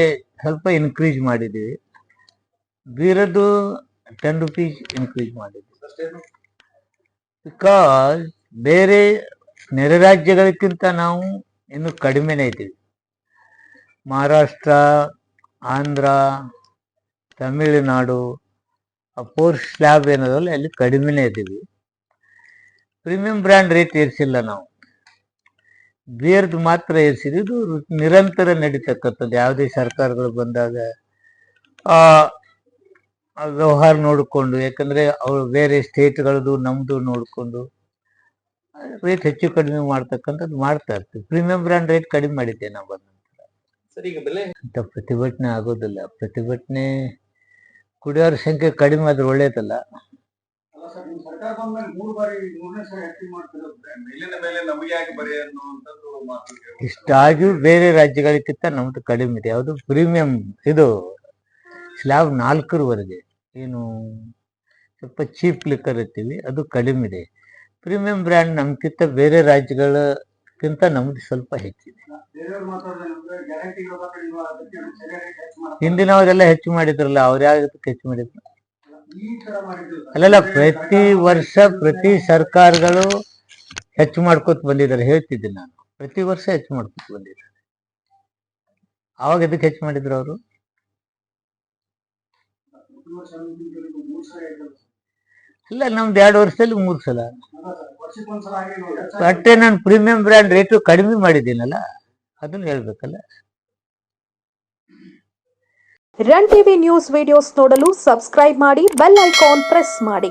ಸ್ವಲ್ಪ ಇನ್ಕ್ರೀಸ್ ಮಾಡಿದ್ದೀವಿ. ಬೀರದ್ದು ಟೆನ್ ರುಪೀಸ್ ಇನ್ಕ್ರೀಸ್ ಮಾಡಿದ್ದೀವಿ. ಬಿಕಾಸ್ ಬೇರೆ ನೆರೆ ರಾಜ್ಯಗಳಕ್ಕಿಂತ ನಾವು ಇನ್ನು ಕಡಿಮೆನೇ ಇದ್ದೀವಿ. ಮಹಾರಾಷ್ಟ್ರ, ಆಂಧ್ರ, ತಮಿಳುನಾಡು, ಆ ಫೋರ್ ಸ್ಲ್ಯಾಬ್ ಏನದಲ್ಲ ಅಲ್ಲಿ ಕಡಿಮೆನೇ ಇದ್ದೀವಿ. ಪ್ರೀಮಿಯಂ ಬ್ರ್ಯಾಂಡ್ ರೇಟ್ ಏರಿಸಿಲ್ಲ ನಾವು. ಬೇರ್ದು ಮಾತ್ರ ಏರಿಸಿದ್ರು ಇದು ನಿರಂತರ ನಡೀತಕ್ಕಂಥದ್ದು. ಯಾವುದೇ ಸರ್ಕಾರಗಳು ಬಂದಾಗ ಆ ವ್ಯವಹಾರ ನೋಡಿಕೊಂಡು ಯಾಕಂದ್ರೆ ಅವ್ರು ಬೇರೆ ಸ್ಟೇಟ್ಗಳದ್ದು ನಮ್ದು ನೋಡಿಕೊಂಡು ರೇಟ್ ಹೆಚ್ಚು ಕಡಿಮೆ ಮಾಡ್ತಕ್ಕಂಥದ್ದು ಮಾಡ್ತಾ ಇರ್ತೀವಿ. ಪ್ರೀಮಿಯಂ ಬ್ರ್ಯಾಂಡ್ ರೇಟ್ ಕಡಿಮೆ ಮಾಡಿದ್ದೆ ನಾವು ಬಂದ ಸರ್ ಈಗ ಬೆಲೆ? ಪ್ರತಿಭಟನೆ ಆಗೋದಿಲ್ಲ. ಪ್ರತಿಭಟನೆ ಕುಡಿಯೋರ ಸಂಖ್ಯೆ ಕಡಿಮೆ ಆದ್ರೆ ಒಳ್ಳೇದಲ್ಲ. ಅಲ್ಲ ಸರ್ ನಿಮ್ ಸರ್ಕಾರ ಬಂದ್ಮೇಲೆ ಮೂರು ಬಾರಿ ಮೂರನೇ ಸರಿ ಹೆಚ್ಚಿಗೆ ಮಾಡ್ತಿರೋದು. ಮೇಲಿನ ಮೇಲೆ ನಮಗೆ ಯಾಕೆ ಬರೀ ಅನ್ನುವಂಥದ್ದು ಇಷ್ಟಾಗಿಯೂ ಬೇರೆ ರಾಜ್ಯಗಳಿಗಿಂತ ನಮ್ದು ಕಡಿಮೆ ಇದೆ. ಯಾವುದು ಪ್ರೀಮಿಯಂ ಇದು ಸ್ಲ್ಯಾಬ್ ನಾಲ್ಕರವರೆಗೆ ಏನು ಸ್ವಲ್ಪ ಚೀಪ್ ಲಿಕ್ಕರ್ ಇರ್ತೀವಿ, ಅದು ಕಡಿಮೆ ಇದೆ. ಪ್ರೀಮಿಯಂ ಬ್ರ್ಯಾಂಡ್ ನಮ್ಗಿಂತ ಬೇರೆ ರಾಜ್ಯಗಳಕ್ಕಿಂತ ನಮ್ದು ಸ್ವಲ್ಪ ಹೆಚ್ಚಿದೆ. ಹಿಂದಿನವರೆಲ್ಲ ಹೆಚ್ಚು ಮಾಡಿದ್ರಲ್ಲ, ಅವ್ರು ಯಾವ್ದಕ್ಕೆ ಹೆಚ್ಚು ಮಾಡಿದ್ರು? ಅಲ್ಲೆಲ್ಲ, ಪ್ರತಿ ವರ್ಷ ಪ್ರತಿ ಸರ್ಕಾರಗಳು ಹೆಚ್ಚು ಮಾಡ್ಕೋತ ಬಂದಿದ್ದಾರೆ, ಹೇಳ್ತಿದ್ದೀನಿ ನಾನು. ಪ್ರತಿ ವರ್ಷ ಹೆಚ್ಚು ಮಾಡ್ಕೊಂಡು ಬಂದಿದ್ದಾರೆ ಅವಾಗ ಎದಕ್ಕೆ ಹೆಚ್ಚು ಮಾಡಿದ್ರು ಅವರು. ಇಲ್ಲ ನಮ್ದು ಎರಡು ವರ್ಷದಲ್ಲಿ ಮೂರು ಸಲ. ಅಷ್ಟೇ ನಾನು ಪ್ರೀಮಿಯಂ ಬ್ರ್ಯಾಂಡ್ ರೇಟು ಕಡಿಮೆ ಮಾಡಿದ್ದೀನಲ್ಲ, ಅದನ್ನ ಹೇಳ್ಬೇಕಲ್ಲ. ರನ್ ಟಿವಿ ನ್ಯೂಸ್ ವಿಡಿಯೋಸ್ ನೋಡಲು ಸಬ್ಸ್ಕ್ರೈಬ್ ಮಾಡಿ ಬೆಲ್ ಐಕಾನ್ ಪ್ರೆಸ್ ಮಾಡಿ.